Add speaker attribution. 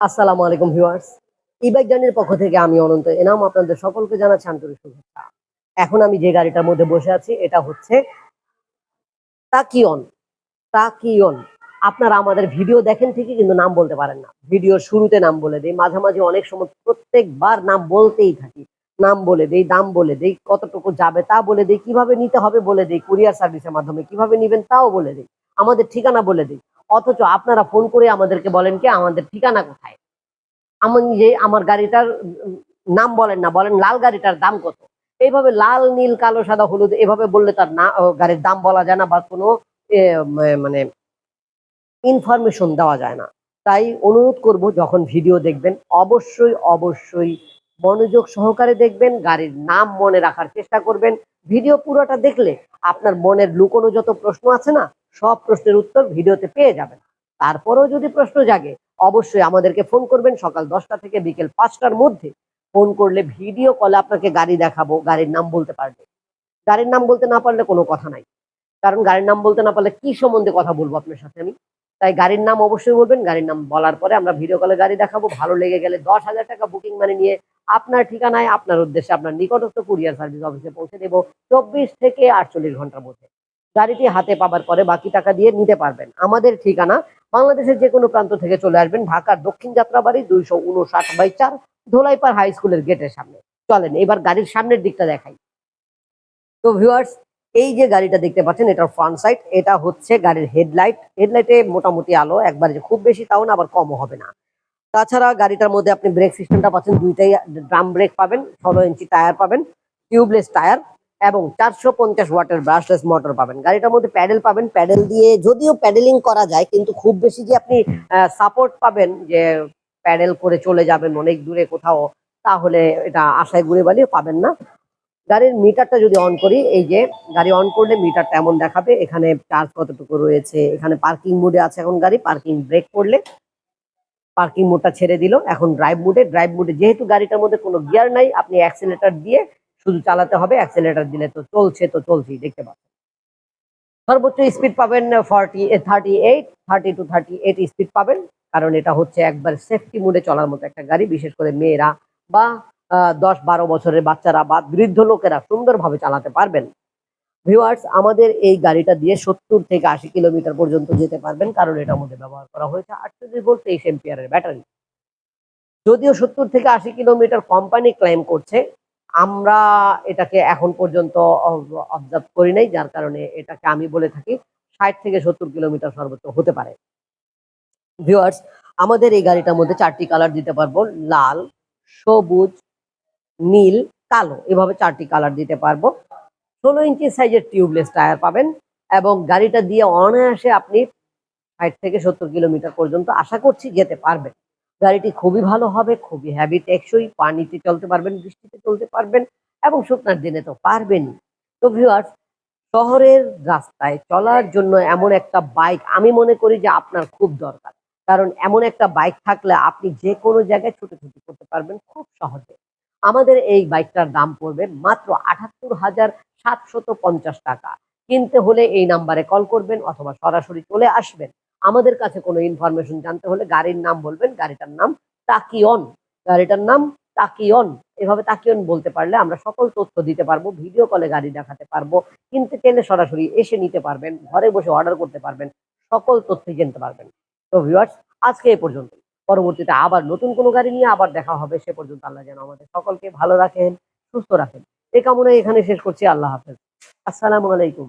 Speaker 1: আসসালামু আলাইকুম ভিউয়ার্স। ই বাইক জার্নির পক্ষ থেকে আমি অনন্ত এনাম, আপনাদের সকলকে জানাচ্ছি আন্তরিক শুভেচ্ছা। এখন আমি যে গাড়িটার মধ্যে বসে আছি, এটা হচ্ছে তাকিয়ন তাকিয়ন আপনারা আমাদের ভিডিও দেখেন ঠিকই, কিন্তু নাম বলতে পারেন না। ভিডিওর শুরুতে নাম বলে দেই, মাঝামাঝি অনেক সময় প্রত্যেকবার নাম বলতেই থাকি। নাম বলে দেই, দাম বলে দেই, কতটুকু যাবে তা বলে দেই, কীভাবে নিতে হবে বলে দেই, কুরিয়ার সার্ভিসের মাধ্যমে কীভাবে নিবেন তাও বলে দেই, আমাদের ঠিকানা বলে দিই। অথচ আপনারা ফোন করে আমাদেরকে বলেন কি, আমাদের ঠিকানা কোথায়? আমি যে আমার গাড়িটার নাম বলেন না, বলেন লাল গাড়িটার দাম কত? এইভাবে লাল, নীল, কালো, সাদা, হলুদ এভাবে বললে তার না গাড়ির দাম বলা যায় না বা কোনো মানে ইনফরমেশন দেওয়া যায় না। তাই অনুরোধ করব যখন ভিডিও দেখবেন, অবশ্যই অবশ্যই মনোযোগ সহকারে দেখবেন, গাড়ির নাম মনে রাখার চেষ্টা করবেন। ভিডিও পুরোটা দেখলে আপনার মনের লুকোনো যত প্রশ্ন আছে না সব প্রশ্নের উত্তর ভিডিওতে পেয়ে যাবেন। তারপরেও যদি প্রশ্ন জাগে, অবশ্যই আমাদেরকে ফোন করবেন সকাল দশটা থেকে বিকেল পাঁচটার মধ্যে। ফোন করলে ভিডিও কলে আপনাকে গাড়ি দেখাবো, গাড়ির নাম বলতে পারবে। গাড়ির নাম বলতে না পারলে কোনো কথা নাই। কারণ গাড়ির নাম বলতে না পারলে কি সম্বন্ধে কথা বলব আপনার সাথে আমি? তাই গাড়ির নাম অবশ্যই বলবেন, গাড়ির নাম বলার পরে আমরা ভিডিও কলে গাড়ি দেখাবো। ভালো লেগে গেলে দশ হাজার টাকা বুকিং মানে নিয়ে আপনার ঠিকানায়, আপনার উদ্দেশ্যে আপনার নিকটস্থ কুরিয়ার সার্ভিস অফিসে পৌঁছে দেবো চব্বিশ থেকে আটচল্লিশ ঘণ্টার মধ্যে। গাড়িটি হাতে পাবার পরে বাকি টাকা দিয়ে নিতে পারবেন। আমাদের ঠিকানা বাংলাদেশের যে কোনো প্রান্ত থেকে চলে আসবেন ঢাকার দক্ষিণ যাত্রাবাড়ি দুইশো উনষাট বাই চার ধোলাইপাড় হাই স্কুলের গেটের সামনে। চলেন, এবার গাড়ির সামনের দিকটা দেখাই। তো ভিউয়ার্স এই যে গাড়িটা দেখতে পাচ্ছেন, এটার ফ্রন্ট সাইড এটা হচ্ছে গাড়ির হেডলাইট হেডলাইটে মোটামুটি আলো, একবার যে খুব বেশি তাও না, আবার কমও হবে না। তাছাড়া গাড়িটার মধ্যে আপনি ব্রেক সিস্টেমটা পাচ্ছেন, দুইটাই ড্রাম ব্রেক পাবেন, ষোলো ইঞ্চি টায়ার পাবেন টিউবলেস টায়ার এবং চারশো পঞ্চাশ ওয়াটের ব্রাশলেস মোটর পাবেন। গাড়িটার মধ্যে প্যাডেল পাবেন। প্যাডেল দিয়ে যদিও প্যাডেলিং করা যায়, কিন্তু খুব বেশি যে আপনি সাপোর্ট পাবেন যে প্যাডেল করে চলে যাবেন অনেক দূরে কোথাও, তাহলে এটা আশায় ঘুরে বালিয়ে পাবেন না। গাড়ির মিটারটা যদি অন করি, এই যে গাড়ি অন করলে মিটারটা এমন দেখাবে, এখানে চার্জ কতটুকু রয়েছে, এখানে পার্কিং মোডে আছে এখন গাড়ি পার্কিং ব্রেক করলে পার্কিং মোডটা ছেড়ে দিল। এখন ড্রাইভ মোডে ড্রাইভ মোডে যেহেতু গাড়িটার মধ্যে কোনো গিয়ার নাই, আপনি অ্যাক্সিলেটর দিয়ে শুধু চালাতে হবে অ্যাক্সিলেটর দিলে তো চলছে, তো চলছেই, দেখতে পাচ্ছেন। সর্বোচ্চ স্পিড পাবেন forty thirty eight thirty two thirty eight speed পাবেন, কারণ এটা হচ্ছে একবার সেফটি মোডে চলার মতো একটা গাড়ি, বিশেষ করে মেয়েরা বা দশ বারো বছরের বাচ্চারা বা বৃদ্ধ লোকেরা সুন্দরভাবে চালাতে পারবেন। ভিউয়ার্স আমাদের এই গাড়িটা দিয়ে সত্তর থেকে আশি কিলোমিটার পর্যন্ত যেতে পারবেন, কারণ এটার মধ্যে ব্যবহার করা হয়েছে আটচল্লিশ ভোল্ট, তেইশ এম্পিয়ারের ব্যাটারি যদিও সত্তর থেকে আশি কিলোমিটার কোম্পানি ক্লেম করছে আমরা এটাকে এখন পর্যন্ত অবজার্ভ করি নাই, যার কারণে এটাকে আমি বলে থাকি ষাট থেকে সত্তর কিলোমিটার সর্বোচ্চ হতে পারে। ভিউয়ার্স আমাদের এই গাড়িটার মধ্যে চারটি কালার দিতে পারব, লাল, সবুজ, নীল, কালো। এভাবে চারটি কালার দিতে পারব। ষোলো ইঞ্চি সাইজের টিউবলেস টায়ার পাবেন এবং গাড়িটা দিয়ে অনায়াসে আপনি ষাট থেকে সত্তর কিলোমিটার পর্যন্ত আশা করছি যেতে পারবেন। গাড়িটি খুবই ভালো হবে, খুবই হ্যাভি টেকসই পানিতে চলতে পারবেন, বৃষ্টিতে চলতে পারবেন এবং শুকনার দিনে তো পারবেনই। তো ভিউয়ার্স শহরের রাস্তায় চলার জন্য এমন একটা বাইক আমি মনে করি যে আপনার খুব দরকার। কারণ এমন একটা বাইক থাকলে আপনি যে কোনো জায়গায় ছুটোছুটি করতে পারবেন খুব সহজে। আমাদের এই বাইকটার দাম পড়বে মাত্র আটাত্তর হাজার সাতশত পঞ্চাশ টাকা। কিনতে হলে এই নাম্বারে কল করবেন অথবা সরাসরি চলে আসবেন। আমাদের কাছে কোনো ইনফরমেশন জানতে হলে গাড়ির নাম বলবেন, গাড়িটার নাম তাকিয়ন গাড়িটার নাম তাকিয়ন এভাবে তাকিয়ন বলতে পারলে আমরা সকল তথ্য দিতে পারব ভিডিও কলে গাড়ি দেখাতে পারব, কিনতে চাইলে সরাসরি এসে নিতে পারবেন, ঘরে বসে অর্ডার করতে পারবেন, সকল তথ্য জানতে পারবেন। তো ভিউয়ার্স আজকে এ পর্যন্ত পরবর্তীতে আবার নতুন কোনো গাড়ি নিয়ে আবার দেখা হবে, সে পর্যন্ত আল্লাহ যেন আমাদের সকলকে ভালো রাখেন, সুস্থ রাখেন। এ কামনায় এখানে শেষ করছি, আল্লাহ হাফেজ। আসসালামু আলাইকুম।